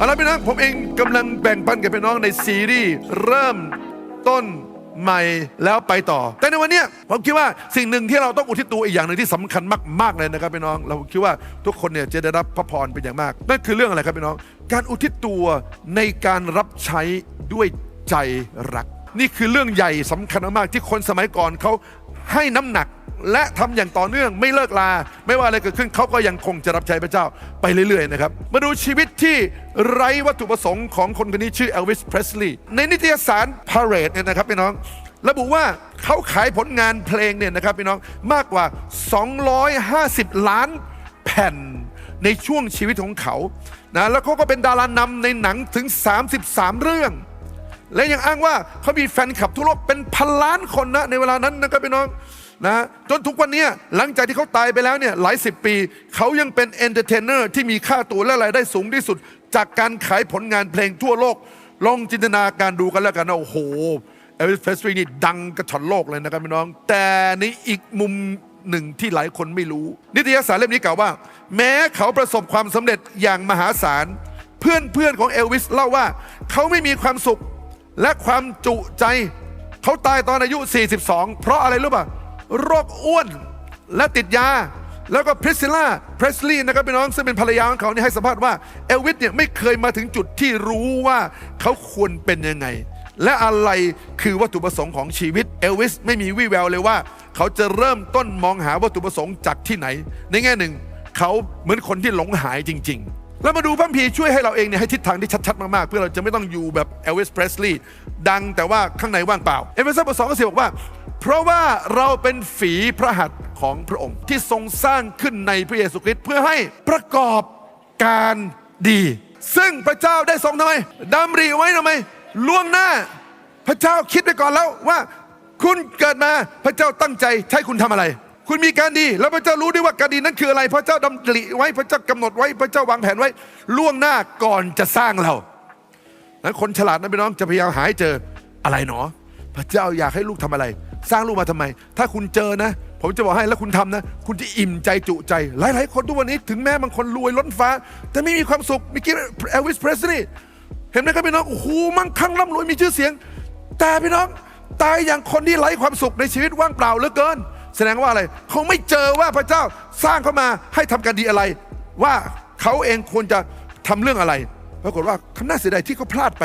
เอาละพี่น้องผมเองกำลังแบ่งปันกับพี่น้องในซีรีส์เริ่มต้นใหม่แล้วไปต่อ แต่ในวันนี้ผมคิดว่าสิ่งหนึ่งที่เราต้องอุทิศตัวอีกอย่างหนึ่งที่สำคัญมากๆเลยนะครับพี่น้อง เราคิดว่าทุกคนเนี่ยจะได้รับพระพรเป็นอย่างมาก นั่นคือเรื่องอะไรครับพี่น้อง การอุทิศตัวในการรับใช้ด้วยใจรัก นี่คือเรื่องใหญ่สำคัญมากๆที่คนสมัยก่อนเขาให้น้ำหนัก และทำอย่างต่อเนื่องไม่เลิกลา ไม่ว่าอะไรเกิดขึ้นเขาก็ยังคงจะรับใช้พระเจ้าไปเรื่อยๆนะครับ มาดูชีวิตที่ไร้วัตถุประสงค์ของคนคนนี้ชื่อเอลวิสเพรสลีย์ในนิตยสาร Parade เนี่ยนะครับพี่น้อง ระบุว่าเขาขายผลงานเพลงเนี่ยนะครับพี่น้องมากกว่า 250 ล้านแผ่นในช่วงชีวิตของเขานะแล้วเขาก็เป็นดารานำในหนังถึง 33 เรื่องและยังอ้างว่าเขามีแฟนคลับทั่วโลกเป็นพันล้านคนนะในเวลานั้นนะครับพี่น้อง นะจนทุกวันนี้หลังจากที่เขาตายไปแล้วเนี่ยหลายสิบปี เขายังเป็นเอนเตอร์เทนเนอร์ที่มีค่าตัวและรายได้สูงที่สุด จากการขายผลงานเพลงทั่วโลก ลองจินตนาการดูกันแล้วกันนะโอ้โหเอลวิสเพสลีนี่ดังกระชอนโลกเลยนะครับพี่น้อง แต่ในอีกมุมหนึ่งที่หลายคนไม่รู้ นิตยสารเล่มนี้กล่าวว่า แม้เขาประสบความสำเร็จอย่างมหาศาล เพื่อนเพื่อนของเอลวิสเล่าว่า เขาไม่มีความสุขและความจุใจ เขาตายตอนอายุ 42 เพราะอะไรรู้ป่ะ โรคอ้วนและติดยา แล้วก็พริสซิล่าเพรสลีย์นะครับพี่น้องซึ่งเป็นภรรยาของเขาเนี่ยให้สัมภาษณ์ว่าเอลวิสเนี่ยไม่เคยมาถึงจุดที่รู้ว่าเขาควรเป็นยังไง และอะไรคือวัตถุประสงค์ของชีวิตเอลวิสไม่มีวี่แววเลยว่า เขาจะเริ่มต้นมองหาวัตถุประสงค์จากที่ไหน ในแง่หนึ่ง เขาเหมือนคนที่หลงหายจริง ๆ แล้วมาดูพระคัมภีช่วยให้เราเองเนี่ยให้ทิศทางที่ชัดๆ มากๆ เพื่อเราจะไม่ต้องอยู่แบบเอลวิสเพรสลีย์ดังแต่ว่าข้างในว่างเปล่า เอเฟซัสบทสองข้อสิบบอกว่า เพราะว่าเราเป็นฝีพระหัตถ์ของพระองค์ ที่ทรงสร้างขึ้นในพระเยซูคริสต์เพื่อให้ประกอบการดี ซึ่งพระเจ้าได้ทรงทำไมดำริไว้ทำไมล่วงหน้า พระเจ้าคิดไปก่อนแล้วว่า คุณเกิดมาพระเจ้าตั้งใจใช้คุณทำอะไร คุณมีการดี แล้วพระเจ้ารู้ด้วยว่าการดีนั้นคืออะไร พระเจ้าดำริไว้พระเจ้ากำหนดไว้พระเจ้าวางแผนไว้ ล่วงหน้าก่อนจะสร้างเรานั้นคนฉลาดนะพี่น้องจะพยายามหาให้เจออะไรหนอ พระเจ้าอยากให้ลูกทำอะไร สร้างลูกมาทำไม ถ้าคุณเจอนะ ผมจะบอกให้แล้วคุณทำนะ คุณจะอิ่มใจจุใจ หลาย ๆ คนทุกวันนี้ถึงแม้บางคนรวยล้นฟ้า แต่ไม่มีความสุขมื่อกี้เอลวิสเพรสลีย์เห็นไหมครับพี่น้องโอ้โหมั่งคั่งร่ำรวยมีชื่อเสียง แต่พี่น้องตายอย่างคนที่ไร้ความสุขในชีวิตว่างเปล่าเหลือเกิน แสดงว่าอะไรเขาไม่เจอว่าพระเจ้าสร้างเขามาให้ทำการดีอะไร ว่าเขาเองควรจะทำเรื่องอะไร ปรากฏว่าเขาน่าเสียดายที่เขาพลาดไป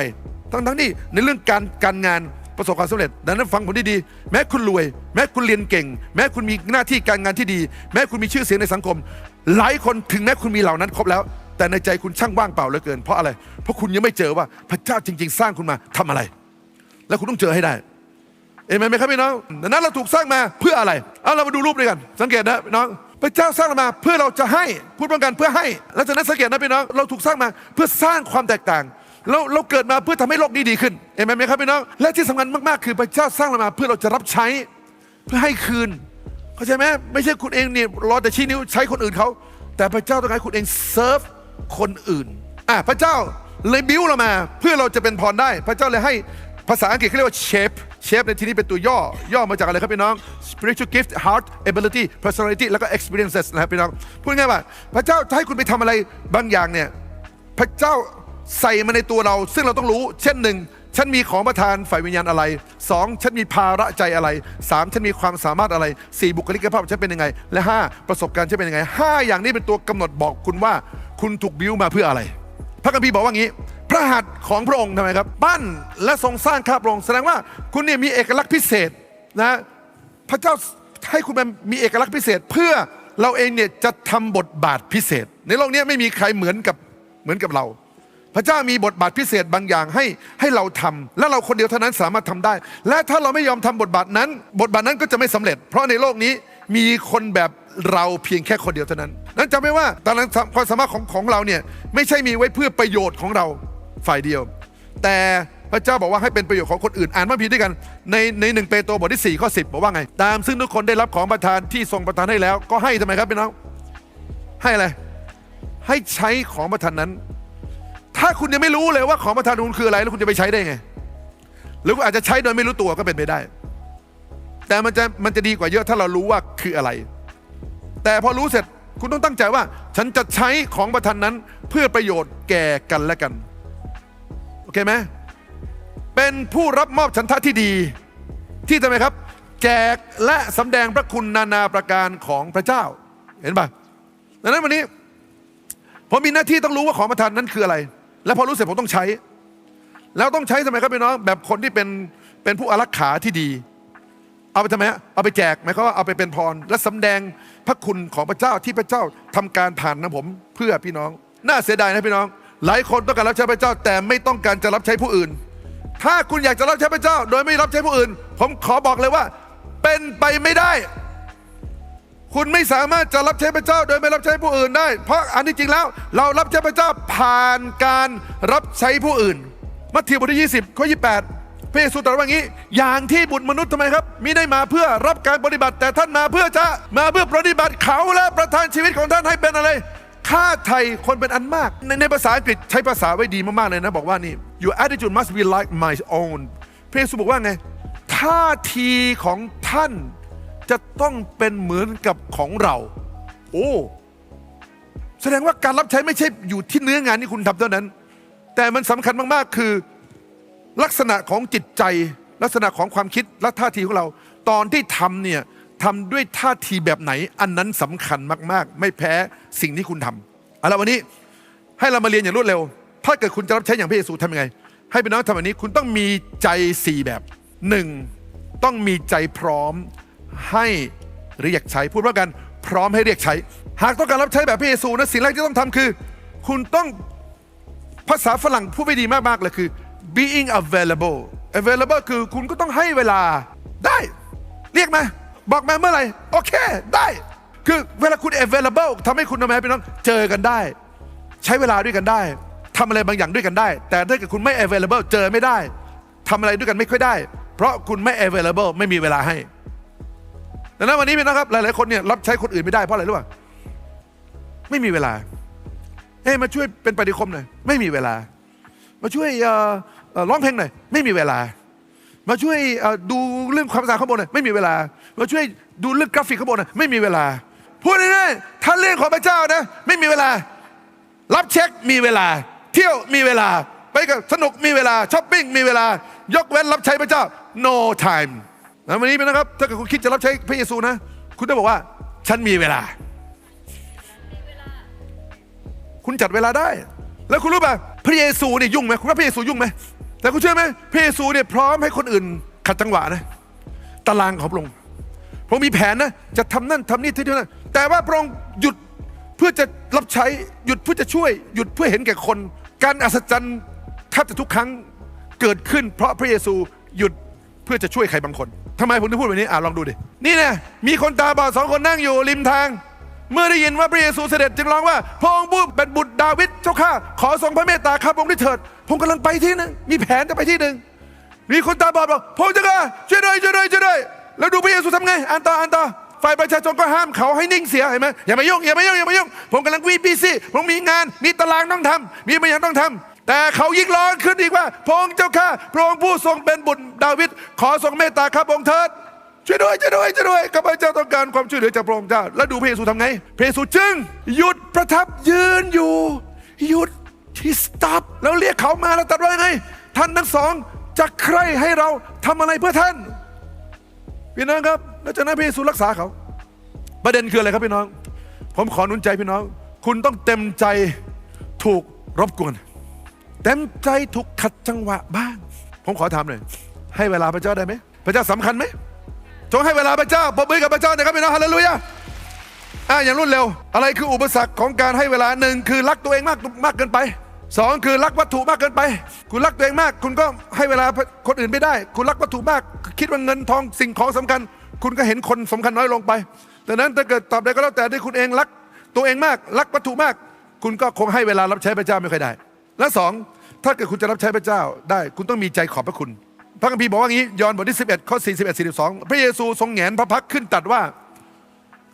ทั้งทั้งๆที่ในเรื่องการการงานประสบความสำเร็จ ดังนั้นฟังผมดีๆ แม้คุณรวย แม้คุณเรียนเก่ง แม้คุณมีหน้าที่การงานที่ดี แม้คุณมีชื่อเสียงในสังคม หลายคนถึงแม้คุณมีเหล่านั้นครบแล้ว แต่ในใจคุณช่างว่างเปล่าเหลือเกิน เพราะอะไร เพราะคุณยังไม่เจอว่าพระเจ้าจริง ๆ สร้างคุณมาทำอะไร แล้วคุณต้องเจอให้ได้ เห็นไหมครับพี่น้องดังนั้นเราถูกสร้างมาเพื่ออะไร เอาเรามาดูรูปด้วยกัน สังเกตนะพี่น้อง พระเจ้าสร้างเรามาเพื่อเราจะให้พูดป้องกันเพื่อให้ แล้วจากนั้นสังเกตนะพี่น้อง เราถูกสร้างมาเพื่อสร้างความแตกต่าง เราเราเกิดมาเพื่อทำให้โลกนี้ดีขึ้นเห็นไหมครับพี่น้อง และที่สำคัญมากๆคือพระเจ้าสร้างเรามา เพื่อเราจะรับใช้ เพื่อให้คืน เข้าใจไหมไม่ใช่คุณเองเนี่ยรอแต่ชี้นิ้วใช้คนอื่นเขา แต่พระเจ้าต้องการคุณเองเซิร์ฟคนอื่น อะพระเจ้าเลยบิ้วเรามา เพื่อเราจะเป็นพรได้ พระเจ้าเลยให้ภาษาอังกฤษเขาเรียกว่า shape shape ในที่นี้เป็นตัวย่อย่อมาจากอะไรครับพี่น้อง spiritual gift heart ability personality แล้วก็ experiences นะครับพี่น้อง พูดง่ายว่า พระเจ้าจะให้คุณไปทำอะไรบางอย่างเนี่ยพระเจ้าใส่มาในตัวเรา ซึ่งเราต้องรู้ เช่นหนึ่งฉันมีของประทานฝ่ายวิญญาณอะไรสองฉันมีภาระใจอะไรสามฉันมีความสามารถอะไรสี่บุคลิกภาพฉันเป็นยังไง และห้าประสบการณ์ฉันเป็นยังไงห้าอย่างนี้เป็นตัวกำหนดบอกคุณว่า คุณถูกบิ้วมาเพื่ออะไร พระคัมภีร์บอกว่างี้ พระหัตถ์ของพระองค์ทำไมครับ ปั้นและทรงสร้างข้าพระองค์แสดงว่าคุณเนี่ยมีเอกลักษณ์พิเศษนะพระเจ้าให้คุณมีเอกลักษณ์พิเศษ เพื่อเราเองเนี่ยจะทำบทบาทพิเศษ ในโลกนี้ไม่มีใครเหมือนกับเหมือนกับเรา พระเจ้ามีบทบาทพิเศษบางอย่างให้ให้เราทำและเราคนเดียวเท่านั้นสามารถทำได้ และถ้าเราไม่ยอมทำบทบาทนั้น บทบาทนั้นก็จะไม่สำเร็จ เพราะในโลกนี้มีคนแบบเราเพียงแค่คนเดียวเท่านั้น นั้นจำไว้ว่าตอนนั้นความสามารถของของเราเนี่ยไม่ใช่มีไว้เพื่อประโยชน์ของเรา ฝ่ายเดียว แต่พระเจ้าบอกว่าให้เป็นประโยชน์ของคนอื่นอ่านพระคัมภีร์ด้วยกัน ในในหนึ่งเปโตรบทที่ 4 ข้อ 10 บอกว่าไง ตามซึ่งทุกคนได้รับของประทานที่ทรงประทานให้แล้ว ก็ให้ทำไมครับพี่น้อง ให้อะไร ให้ใช้ของประทานนั้น ถ้าคุณยังไม่รู้เลยว่าของประทานคุณคืออะไร แล้วคุณจะไปใช้ได้ไง หรือคุณอาจจะใช้โดยไม่รู้ตัวก็เป็นไปได้ แต่มันจะมันจะดีกว่าเยอะถ้าเรารู้ว่าคืออะไร แต่พอรู้เสร็จคุณต้องตั้งใจว่า ฉันจะใช้ของประทานนั้นเพื่อประโยชน์แก่กันและกัน เคไหมเป็นผู้รับมอบฉันทะที่ดี ที่ทำไมครับ แจกและสำแดงพระคุณนานาประการของพระเจ้า เห็นปะดังนั้นวันนี้ ผมมีหน้าที่ต้องรู้ว่าของประทานนั้นคืออะไร และพอรู้เสร็จผมต้องใช้ แล้วต้องใช้ทำไมครับพี่น้องแบบคนที่เป็นเป็นผู้อารักขาที่ดี เอาไปทำไมเอาไปแจกหมายความว่าเอาไปเป็นพร และสำแดงพระคุณของพระเจ้าที่พระเจ้าทำการผ่านนะผม เพื่อพี่น้อง น่าเสียดายนะพี่น้อง หลายคนต้องการรับใช้พระเจ้า แต่ไม่ต้องการจะรับใช้ผู้อื่น ถ้าคุณอยากจะรับใช้พระเจ้า โดยไม่รับใช้ผู้อื่น ผมขอบอกเลยว่า เป็นไปไม่ได้ คุณไม่สามารถจะรับใช้พระเจ้า โดยไม่รับใช้ผู้อื่นได้ เพราะอันที่จริงแล้ว เรารับใช้พระเจ้าผ่านการรับใช้ผู้อื่น มัทธิวบทที่ 20ข้อ28 พระเยซูตรัสว่างี้ อย่างที่บุตรมนุษย์ทำไมครับมิได้มาเพื่อรับการปฏิบัติแต่ท่านมาเพื่อจะมาเพื่อปฏิบัติเขาและประทานชีวิตของท่านให้เป็นอะไร ค่าไทยคนเป็นอันมาก ในในภาษาอังกฤษใช้ภาษาไว้ดีมาก ๆ เลยนะ บอกว่านี่ your attitude must be like my own พระเยซูบอกว่าไง ท่าทีของท่านจะต้องเป็นเหมือนกับของเรา โอ้ แสดงว่าการรับใช้ไม่ใช่อยู่ที่เนื้องานที่คุณทำเท่านั้น แต่มันสำคัญมาก ๆ คือลักษณะของจิตใจ ลักษณะของความคิดและท่าทีของเรา ตอนที่ทำเนี่ย ทำด้วยท่าทีแบบไหน อันนั้นสำคัญมาก ๆ ไม่แพ้สิ่งที่คุณทำเอาละวันนี้ให้เรามาเรียนอย่างรวดเร็ว ถ้าเกิดคุณจะรับใช้อย่างพระเยซูทำยังไง ให้พี่น้องทำแบบนี้คุณต้องมีใจสี่แบบหนึ่งต้องมีใจพร้อมให้เรียกใช้พูดว่ากันพร้อมให้เรียกใช้ หากต้องการรับใช้แบบพระเยซูนะสิ่งแรกที่ต้องทำคือ คุณต้องภาษาฝรั่งพูดไม่ดีมากๆเลยคือ being available available คือคุณก็ต้องให้เวลาได้ เรียกมา บอกมาเมื่อไหร่ โอเค ได้ คือเวลาคุณ available ทำให้คุณทำไมพี่น้องเจอกันได้ ใช้เวลาด้วยกันได้ทำอะไรบางอย่างด้วยกันได้ แต่ถ้าเกิดคุณไม่ available เจอไม่ได้ทำอะไรด้วยกันไม่ค่อยได้ เพราะคุณไม่ available ไม่มีเวลาให้ดังนั้นวันนี้พี่น้องครับ หลาย ๆ คนเนี่ยรับใช้คนอื่นไม่ได้เพราะอะไรรู้ป่ะไม่มีเวลาเอ้ยมาช่วยเป็นปฏิคมหน่อยไม่มีเวลา มาช่วยร้องเพลงหน่อยไม่มีเวลา มาช่วยดูเรื่องความสะอาดข้างบนหน่อยไม่มีเวลา มาช่วยดูเรื่องกราฟิกข้างบนน่อยไม่มีเวลา พูดง่ายๆถ้าเรื่องของพระเจ้านะ ไม่มีเวลา รับเช็คมีเวลา เที่ยวมีเวลา ไปกับสนุกมีเวลาช้อปปิ้งมีเวลา ยกเว้นรับใช้พระเจ้า no time นะวันนี้เป็นนะครับ ถ้าเกิดคุณคิดจะรับใช้พระเยซูนะ คุณต้องบอกว่า ฉันมีเวลา คุณจัดเวลาได้ แล้วคุณรู้ป่ะพระเยซูเนี่ยยุ่งไหมคุณว่าพระเยซูยุ่งไหมแต่คุณเชื่อไหมพระเยซูเนี่ยพร้อมให้คนอื่นขัดจังหวะนะตารางของพระองค์ พระองค์มีแผนนะจะทำนั่นทำนี่ที่นั่นแต่ว่าพระองค์หยุดเพื่อจะรับใช้หยุดเพื่อจะช่วย หยุดเพื่อเห็นแก่คน การอัศจรรย์แทบจะทุกครั้งเกิดขึ้น เพราะพระเยซูหยุดเพื่อจะช่วยใครบางคนทำไมผมถึงพูดแบบนี้อ่าลองดูดินี่นะมีคนตาบอดสองคนนั่งอยู่ริมทาง เมื่อได้ยินว่าพระเยซูเสด็จจึงร้องว่าพระองค์ผู้เป็นบุตรดาวิดเจ้าข้าขอทรงพระเมตตาข้าพระองค์ด้วยเถิดผมกำลังไปที่หนึงมีแผนจะไปที่หนึ่งมีคนตาบอดบอกพระองค์เจ้าข้าช่วยด้วยช่วยด้วยช่วยด้วย แล้วดูพระเยซูทำไงอ่านต่ออ่านต่อฝ่ายประชาชนก็ห้ามเขาให้นิ่งเสียเห็นไหมอย่ามายุ่งอย่ามายุ่งอย่ามายุ่งผมกำลังวีพีซี่ผมมีงานมีตารางต้องทำมีบางอย่างต้องทำแต่เขายิ่งร้อนขึ้นอีกว่าพระองค์เจ้าข้าพระองค์ผู้ทรงเป็นบุตรดาวิดขอทรงเมตตาข้าพระองค์เถิดช่วยด้วยช่วยด้วยช่วยด้วยข้าพเจ้าต้องการความช่วยเหลือจากพระองค์เจ้าแล้วดูพระเยซูทำไงพระเยซูจึง หยุดประทับยืนอยู่ หยุดที่สต็อปแล้วเรียกเขามาแล้วตรัสว่าไงท่านทั้งสองจะใครให้เราทำอะไรเพื่อท่าน พี่น้องครับแล้วจากนั้นพระเยซูรักษาเขา ประเด็นคืออะไรครับพี่น้อง ผมขอหนุนใจพี่น้อง คุณต้องเต็มใจถูกรบกวน เต็มใจถูกขัดจังหวะบ้าง ผมขอถามหน่อยให้เวลาพระเจ้าได้ไหมพระเจ้าสำคัญไหมจงให้เวลาพระเจ้าปรบมือกับพระเจ้านะครับพี่น้องฮาเลลูยาอะอย่างรวดเร็ว อะไรคืออุปสรรคของการให้เวลาหนึ่งคือรักตัวเองมากมากเกินไป สองคือรักวัตถุมากเกินไป คุณรักตัวเองมาก คุณก็ให้เวลาคนอื่นไม่ได้ คุณรักวัตถุมาก คิดว่าเงินทองสิ่งของสำคัญ คุณก็เห็นคนสำคัญน้อยลงไปดังนั้นถ้าเกิดตอบใดก็แล้วแต่ที่คุณเองรัก ตัวเองมาก รักวัตถุมาก คุณก็คงให้เวลารับใช้พระเจ้าไม่ค่อยได้ และสองถ้าเกิดคุณจะรับใช้พระเจ้าได้ คุณต้องมีใจขอบพระคุณ พระคัมภีร์บอกว่างี้ยอห์นบทที่11ข้อ41 42 พระเยซูทรงแหงนพระพักขึ้นตัดว่า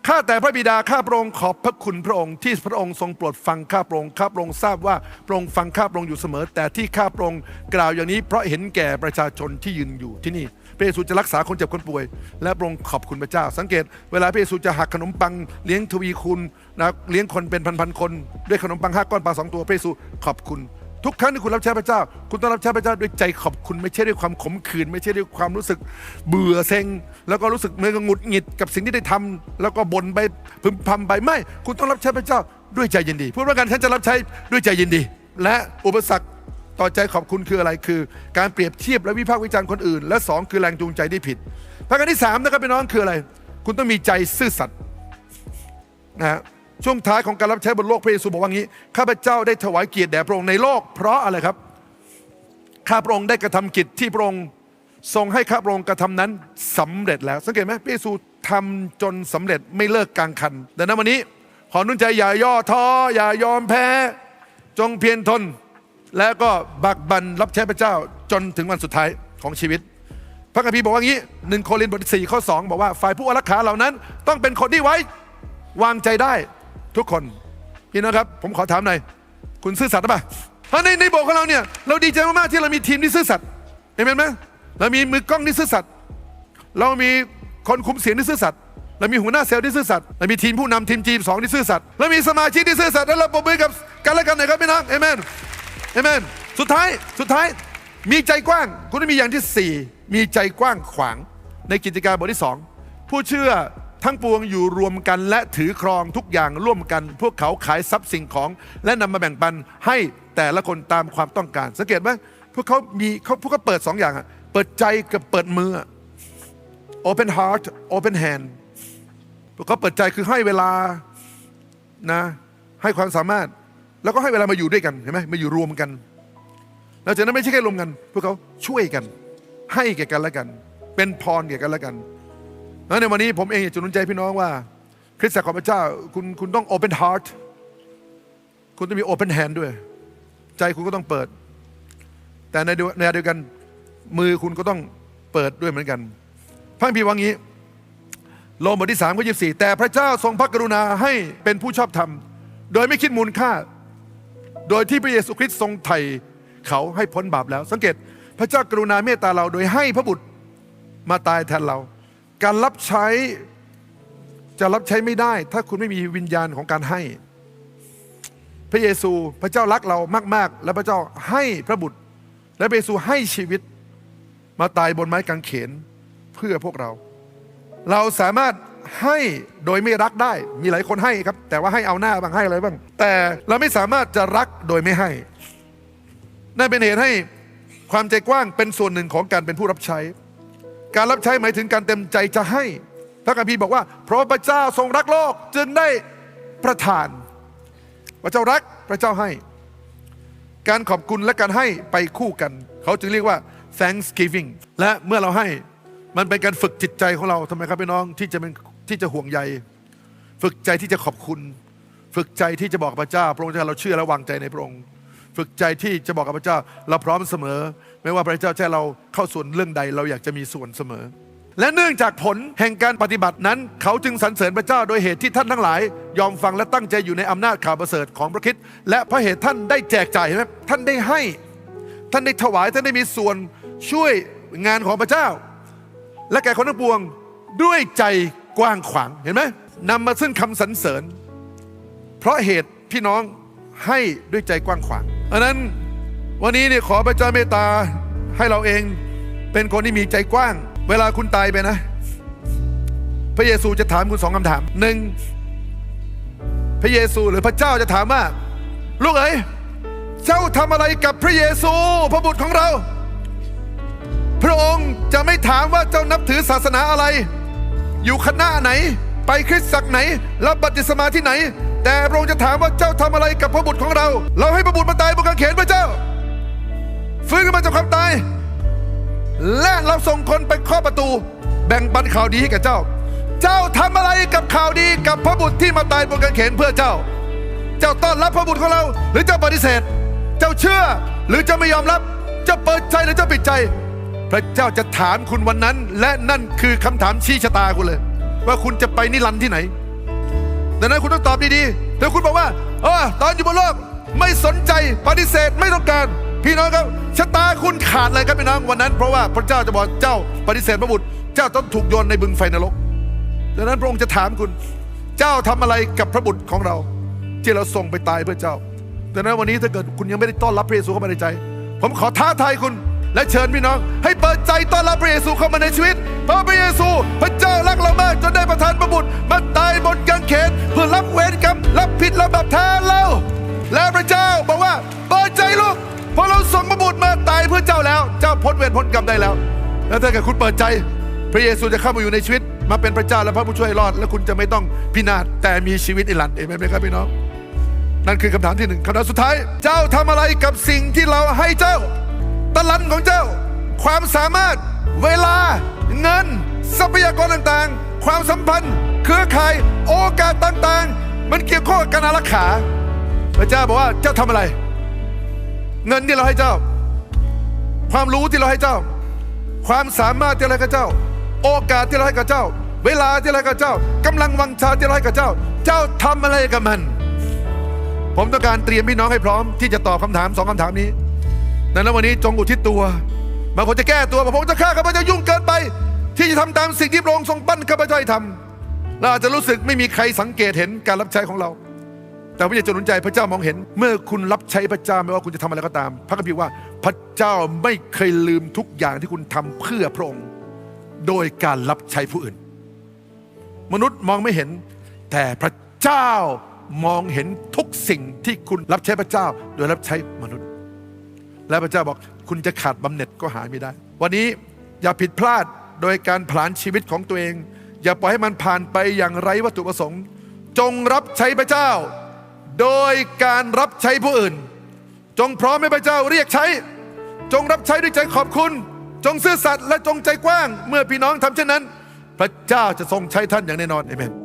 ข้าแต่พระบิดาข้าพระองค์ขอบพระคุณพระองค์ที่พระองค์ทรงโปรดฟังข้าพระองค์ข้าพระองค์ทราบว่าพระองค์ฟังข้าพระองค์อยู่เสมอ แต่ที่ข้าพระองค์กล่าวอย่างนี้ เพราะเห็นแก่ประชาชนที่ยืนอยู่ที่นี่ พระเยซูจะรักษาคนเจ็บคนป่วย และพระองค์ขอบคุณพระเจ้า สังเกต เวลาพระเยซูจะหักขนมปังเลี้ยงทวีคูณนะเลี้ยงคนเป็นพันๆคน ด้วยขนมปังห้าก้อนปลาสองตัวพระเยซูขอบคุณ ทุกครั้งที่คุณรับใช้พระเจ้า คุณต้องรับใช้พระเจ้าด้วยใจขอบคุณไม่ใช่ด้วยความขมขื่นไม่ใช่ด้วยความรู้สึกเบื่อเซ็ง แล้วก็รู้สึกเมือนกับหงุดหงิดกับสิ่งที่ได้ทำแล้วก็บ่นไปพึมพำไปไม่ คุณต้องรับใช้พระเจ้าด้วยใจยินดีพูดว่ากันฉันจะรับใช้ด้วยใจยินดี และอุปสรรคต่อใจขอบคุณคืออะไรคือ การเปรียบเทียบและวิพากษ์วิจารณ์คนอื่น และสองคือแรงจูงใจที่ผิดประการที่สามนะครับพี่น้องคืออะไร คุณต้องมีใจซื่อสัตย์นะฮะ ช่วงท้ายของการรับใช้บนโลกพระเยซูบอกว่างี้ข้าพเจ้าได้ถวายเกียรติแด่พระองค์ในโลก เพราะอะไรครับข้าพระองค์ได้กระทำกิจที่พระองค์ทรงให้ข้าพระองค์กระทำนั้นสำเร็จแล้ว สังเกตไหมพระเยซูทำจนสำเร็จไม่เลิกกลางคันดังนั้นวันนี้ ขอนุ่นใจอย่าย่อท้ออย่ายอมแพ้ จงเพียรทน แล้วก็บักบันรับใช้พระเจ้าจนถึงวันสุดท้ายของชีวิต พระคัมภีร์บอกว่างี้หนึ่งโครินธ์บทที่สี่ข้อสองบอกว่าฝ่ายผู้อารักขาเหล่านั้น ต้องเป็นคนที่ไว้วางใจได้ ทุกคนพี่น้องครับ ผมขอถามหน่อยคุณซื่อสัตย์หรือเปล่าเพราะในในโบสถ์ของเราเนี่ยเราดีใจมากๆที่เรามีทีมที่ซื่อสัตย์เห็นไหมเรามีมือกล้องที่ซื่อสัตย์เรามีคนคุมเสียงที่ซื่อสัตย์เรามีหัวหน้าเซลล์ที่ซื่อสัตย์เรามีทีมผู้นำทีมจีมสองที่ซื่อสัตย์เรามีสมาชิกที่ซื่อสัตย์แล้วเราปรบมือกับกันและกันหน่อยครับพี่น้องเอเมนเอเมนสุดท้ายสุดท้ายมีใจกว้าง คุณต้องมีอย่างที่สี่มีใจกว้างขวางในกิจการบทที่สองผู้เชื่อ ทั้งปวงอยู่รวมกันและถือครองทุกอย่างร่วมกัน พวกเขาขายทรัพย์สิ่งของ และนำมาแบ่งปันให้แต่ละคนตามความต้องการ สังเกตไหมพวกเขามีเขาพวกเขาเปิดสองอย่างเปิดใจกับเปิดมือ open heart open hand พวกเขาเปิดใจคือให้เวลานะให้ความสามารถ แล้วก็ให้เวลามาอยู่ด้วยกันเห็นไหมมาอยู่รวมกันแล้วจากนั้นไม่ใช่แค่รวมกัน พวกเขาช่วยกัน ให้แก่กันและกัน เป็นพรแก่กันและกัน แล้วในวันนี้ผมเองอยากจะนุนใจพี่น้องว่า คริสตจักรของพระเจ้าคุณคุณต้อง open heart คุณต้องมี open hand ด้วย ใจคุณก็ต้องเปิด แต่ในในเดียวกันมือคุณก็ต้องเปิดด้วยเหมือนกันพระคัมภีร์ว่างี้โลมบทที่สามข้อยี่สี่แต่พระเจ้าทรงพระกรุณาให้เป็นผู้ชอบธรรม โดยไม่คิดมูลค่า โดยที่พระเยซูคริสต์ทรงไถ่เขาให้พ้นบาปแล้ว สังเกตพระเจ้ากรุณาเมตตาเราโดยให้พระบุตรมาตายแทนเรา การรับใช้จะรับใช้ไม่ได้ ถ้าคุณไม่มีวิญญาณของการให้ พระเยซูพระเจ้ารักเรามาก ๆ และพระเจ้าให้พระบุตร และพระเยซูให้ชีวิตมาตายบนไม้กางเขนเพื่อพวกเรา เราสามารถให้โดยไม่รักได้ มีหลายคนให้ครับ แต่ว่าให้เอาหน้าบ้างให้อะไรบ้าง แต่เราไม่สามารถจะรักโดยไม่ให้นั่นเป็นเหตุให้ความใจกว้างเป็นส่วนหนึ่งของการเป็นผู้รับใช้ การรับใช้หมายถึงการเต็มใจจะให้ พระคัมภีร์บอกว่า เพราะพระเจ้าทรงรักโลกจึงได้ประทาน พระเจ้ารักพระเจ้าให้ การขอบคุณและการให้ไปคู่กัน เขาจึงเรียกว่า thanksgiving และเมื่อเราให้มันเป็นการฝึกจิตใจของเราทำไมครับพี่น้องที่จะเป็นที่จะห่วงใย ฝึกใจที่จะขอบคุณ ฝึกใจที่จะบอกพระเจ้า พระองค์เราเชื่อและวางใจในพระองค์ ฝึกใจที่จะบอกกับพระเจ้าเราพร้อมเสมอ ไม่ว่าพระเจ้าจะให้เราเข้าส่วนเรื่องใดเราอยากจะมีส่วนเสมอ และเนื่องจากผลแห่งการปฏิบัตินั้น เขาจึงสรรเสริญพระเจ้าโดยเหตุที่ท่านทั้งหลาย ยอมฟังและตั้งใจอยู่ในอำนาจข่าวประเสริฐของพระคิดและเพราะเหตุท่านได้แจกจ่ายเห็นไหมท่านได้ให้ ท่านได้ถวายท่านได้มีส่วนช่วยงานของพระเจ้า และแก่คนทั้งปวงด้วยใจกว้างขวางเห็นไหมนำมาซึ่งคำสรรเสริญ เพราะเหตุพี่น้องให้ด้วยใจกว้างขวาง อันนั้นวันนี้เนี่ยขอพระเจ้าเมตตาให้เราเองเป็นคนที่มีใจกว้าง เวลาคุณตายไปนะ พระเยซูจะถามคุณสองคำถามหนึ่งพระเยซูหรือพระเจ้าจะถามว่า ลูกเอ๋ยเจ้าทำอะไรกับพระเยซู พระบุตรของเรา พระองค์จะไม่ถามว่าเจ้านับถือศาสนาอะไร อยู่คณะไหน ไปคริสตจักรไหน รับบัพติศมาที่ไหน แต่พระองค์จะถามว่าเจ้าทำอะไรกับพระบุตรของเรา เราให้พระบุตรมาตายบนกางเขนพระเจ้า ฟื้นขึ้นมาจากความตาย และเราส่งคนไปเคาะประตู แบ่งปันข่าวดีให้กับเจ้า เจ้าทำอะไรกับข่าวดีกับพระบุตรที่มาตายบนกางเขนเพื่อเจ้า เจ้าต้อนรับพระบุตรของเรา หรือเจ้าปฏิเสธ เจ้าเชื่อหรือเจ้าไม่ยอมรับ เจ้าเปิดใจหรือเจ้าปิดใจ พระเจ้าจะถามคุณวันนั้น และนั่นคือคำถามชี้ชะตาคุณเลย ว่าคุณจะไปนิรันดร์ที่ไหน ดังนั้นคุณต้องตอบดีๆถ้าคุณบอกว่าเออตอนอยู่บนโลกไม่สนใจปฏิเสธไม่ต้องการ พี่น้องครับชะตาคุณขาดเลยครับพี่น้องวันนั้น เพราะว่าพระเจ้าจะบอกเจ้าปฏิเสธพระบุตร เจ้าต้องถูกโยนในบึงไฟนรกดังนั้นพระองค์จะถามคุณ เจ้าทำอะไรกับพระบุตรของเรา ที่เราส่งไปตายเพื่อเจ้าดังนั้นวันนี้ถ้าเกิดคุณยังไม่ได้ต้อนรับพระเยซูเข้ามาในใจ ผมขอท้าทายคุณ และเชิญพี่น้อง ให้เปิดใจต้อนรับพระเยซูเข้ามาในชีวิตพราะพระเยซู พระเจ้ารักเรามากจนได้ประทานพระบุตรมาตายบนกางเขนเพื่อรับเวรกรรมรับผิดและบาปแทนเรา และพระเจ้าบอกว่าเปิดใจลูกเพราะเราส่งพระบุตรมาตายเพื่อเจ้าแล้ว เจ้าพ้นเวรพ้นกรรมได้แล้ว แล้วถ้าเกิดคุณเปิดใจ พระเยซูจะเข้ามาอยู่ในชีวิต มาเป็นพระเจ้าและพระผู้ช่วยรอด และคุณจะไม่ต้องพินาศแต่มีชีวิตอิหลันเอเมนไหมครับพี่น้องนั่นคือคำถามที่หนึ่งคำถามสุดท้าย เจ้าทำอะไรกับสิ่งที่เราให้เจ้า ตะลันของเจ้า ความสามารถเวลา ทรัพยากรต่างๆ ความสัมพันธ์ เครือข่ายโอกาสต่างๆ มันเกี่ยวข้องกับการอารักขา พระเจ้าบอกว่าเจ้าทำอะไร เงินที่เราให้เจ้า ความรู้ที่เราให้เจ้า ความสามารถที่เราให้กับเจ้า โอกาสที่เราให้กับเจ้า เวลาที่เราให้กับเจ้ากำลังวังชาที่เราให้กับเจ้า เจ้าทำอะไรกับมัน ผมต้องการเตรียมพี่น้องให้พร้อม ที่จะตอบคำถามสองคำถามนี้ดังนั้นวันนี้จงอุทิศตัวบางคนจะแก้ตัวบางคนจะฆ่าข้าพเจ้ายุ่งเกินไป ที่จะทำตามสิ่งที่พระองค์ทรงปั้นข้าพเจ้าให้ทำเราอาจจะรู้สึกไม่มีใครสังเกตเห็นการรับใช้ของเรา แต่พระเยซูจะหนุนใจพระเจ้ามองเห็น เมื่อคุณรับใช้พระเจ้าไม่ว่าคุณจะทำอะไรก็ตาม พระคัมภีร์ว่าพระเจ้าไม่เคยลืมทุกอย่างที่คุณทำเพื่อพระองค์ โดยการรับใช้ผู้อื่น มนุษย์มองไม่เห็น แต่พระเจ้ามองเห็นทุกสิ่งที่คุณรับใช้พระเจ้า โดยรับใช้มนุษย์ และพระเจ้าบอกคุณจะขาดบำเหน็จก็หาไม่ได้ วันนี้อย่าผิดพลาด โดยการผลานชีวิตของตัวเอง อย่าปล่อยให้มันผ่านไปอย่างไร้วัตถุประสงค์ จงรับใช้พระเจ้า โดยการรับใช้ผู้อื่น จงพร้อมให้พระเจ้าเรียกใช้ จงรับใช้ด้วยใจขอบคุณ จงซื่อสัตย์และจงใจกว้าง เมื่อพี่น้องทำเช่นนั้น พระเจ้าจะทรงใช้ท่านอย่างแน่นอนเอเมน